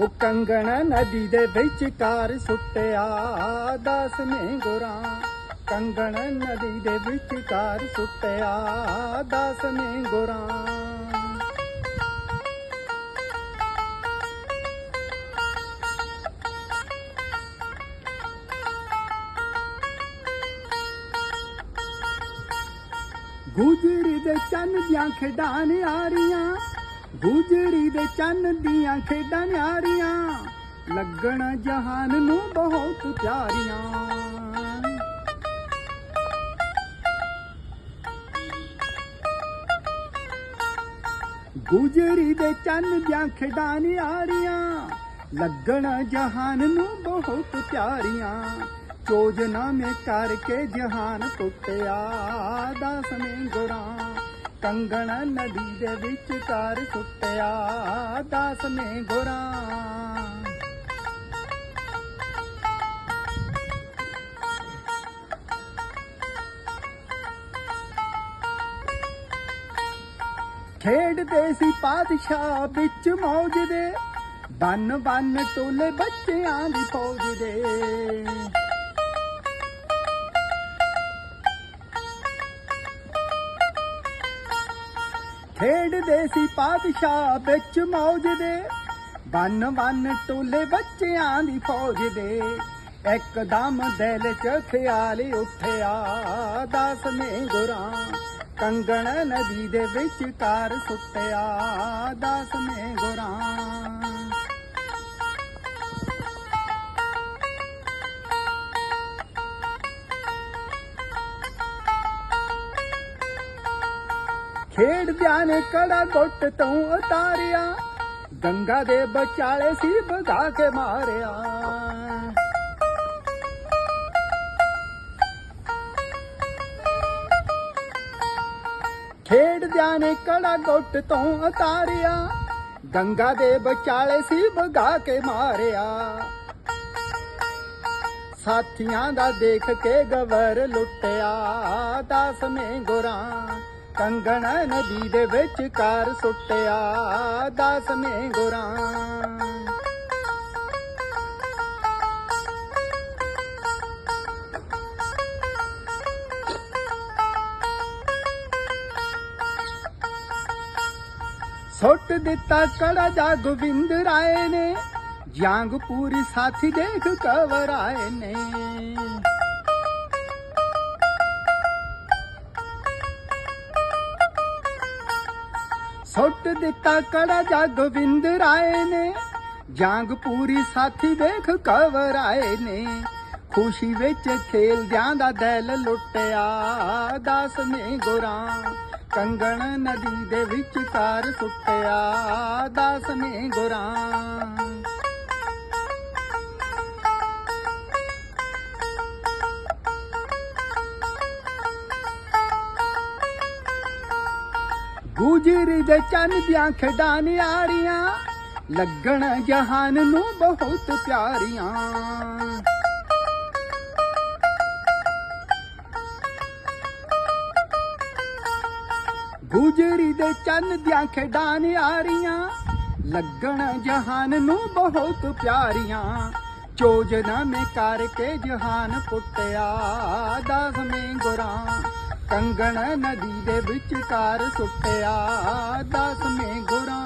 ਉਹ ਕੰਗਣ ਨਦੀ ਦੇ ਵਿੱਚ ਵਿਚਕਾਰ ਸੁੱਟਿਆ, ਦਸ ਨੇ ਗੁਰਾਂ। ਕੰਗਣ ਨਦੀ ਦੇ ਵਿੱਚ ਵਿਚਕਾਰ ਸੁੱਟਿਆ, ਦਸ ਨੇ ਗੁਰਾਂ। ਗੁਜਰੀ ਦੇ ਚੰਨ ਦੀਆਂ ਖੇਡਾਂ ਨਿਆਰੀਆਂ ਗੁਜਰੀ ਦੇ ਚੰਨ ਦੀਆਂ ਖੇਡਾਂ ਨਿਆਰੀਆਂ, ਲੱਗਣ ਜਹਾਨ ਨੂੰ ਬਹੁਤ ਪਿਆਰੀਆਂ। ਗੁਜਰੀ ਦੇ ਚੰਨ ਦੀਆਂ ਖੇਡਾਂ ਨਿਆਰੀਆਂ, ਲੱਗਣ ਜਹਾਨ ਨੂੰ ਬਹੁਤ ਪਿਆਰੀਆਂ। ਚੋਜਨਾ ਮੇ ਕਰਕੇ ਜਹਾਨ ਟੁੱਟਿਆ, ਦਸ ਨੇ ਗੁਰਾਂ ਕੰਗਣ ਨਦੀ ਦੇ ਵਿੱਚ ਕਰ ਸੁੱਟਿਆ, ਦਸ ਗੁਰਾਂ ਖੇਡਦੇ ਸੀ ਪਾਤਸ਼ਾਹ ਵਿੱਚ ਮੌਜ ਦੇ ਬੰਨ ਬੰਨ ਟੋਲੇ ਬੱਚਿਆਂ ਦੀ ਫੌਜ ਦੇ। ਖੇਡਦੇ ਸੀ ਪਾਤਸ਼ਾਹ, ਵਿੱਚ ਮੌਜ ਦੇ। ਬੰਨ ਬੰਨ ਟੋਲੇ ਬੱਚਿਆਂ ਦੀ ਫੌਜ ਦੇ। ਇੱਕਦਮ ਦਿਲ 'ਚ ਖਿਆਲ ਉੱਠਿਆ, ਦਸ ਨੇ ਗੁਰਾਂ, ਕੰਗਣ ਨਦੀ ਦੇ ਵਿੱਚ ਕਾਰ ਸੁੱਟਿਆ, ਦਸ ਨੇ ਗੁਰਾਂ। ਖੇਡਦਿਆਂ ਨੇ ਕੜਾ ਗੁੱਟ ਤੋਂ ਉਤਾਰਿਆ। ਗੰਗਾ ਦੇ ਵਿਚਾਲੇ ਸੀ ਭਗਾ ਕੇ ਮਾਰਿਆ। ਖੇਡਦਿਆਂ ਨੇ ਕੜਾ ਗੁੱਟ ਤੋਂ ਉਤਾਰਿਆ। ਗੰਗਾ ਦੇ ਵਿਚਾਲੇ ਸੀ ਬਗਾ ਕੇ ਮਾਰਿਆ। ਸਾਥੀਆਂ ਦਾ ਦੇਖ ਕੇ ਗਵਰ ਲੁੱਟਿਆ। ਦਸ ਨੇ ਗੁਰਾਂ ਕੰਗਣਾ ਨਦੀ ਦੇ ਵਿੱਚ ਕਾਰ ਸੁੱਟਿਆ, ਦਸ ਨੇ ਗੁਰਾਂ ਸੁੱਟ ਦਿੱਤਾ ਕੜਾ ਜਾ ਗੋਬਿੰਦ ਰਾਏ ਨੇ ਜਾਂਗ ਪੂਰੀ ਸਾਥੀ ਦੇਖ ਕਵਰਾਏ ਨੇ। ਸੁੱਟ ਦਿੱਤਾ ਕੜਾ ਜਾ ਗੋਬਿੰਦ ਰਾਏ ਨੇ। ਜਾਂਗ ਪੂਰੀ ਸਾਥੀ ਦੇਖ ਕਵਰ ਆਏ ਨੇ। ਖੁਸ਼ੀ ਵਿੱਚ ਖੇਲਦਿਆਂ ਦਾ ਦਿਲ ਲੁੱਟਿਆ। ਦਸ ਨੇ ਗੁਰਾਂ ਕੰਗਣ ਨਦੀ ਦੇ ਵਿੱਚ ਕਾਰ ਸੁੱਟਿਆ। ਦਸ ਨੇ ਗੁਰਾਂ ਗੁਜਰੀ ਦੇ ਚੰਨ ਦੀਆਂ ਖੇਡਾਂ ਨਿਆਰੀਆਂ ਲੱਗਣ ਜਹਾਨ ਨੂੰ ਬਹੁਤ ਪਿਆਰੀਆਂ। ਗੁਜਰੀ ਦੇ ਚੰਨ ਦੀਆਂ ਖੇਡਾਂ ਨਿਆਰੀਆਂ ਲੱਗਣ ਜਹਾਨ ਨੂੰ ਬਹੁਤ ਪਿਆਰੀਆਂ। ਚੋਜਨਾ ਮੇ ਕਰਕੇ ਜਹਾਨ ਪੁੱਟਿਆ ਦਸਵੇਂ ਗੁਰਾਂ ਕੰਗਣ ਨਦੀ ਦੇ ਵਿੱਚ ਕਾਰ ਸੁੱਟਿਆ ਦਸਵੇਂ ਗੁਰਾਂ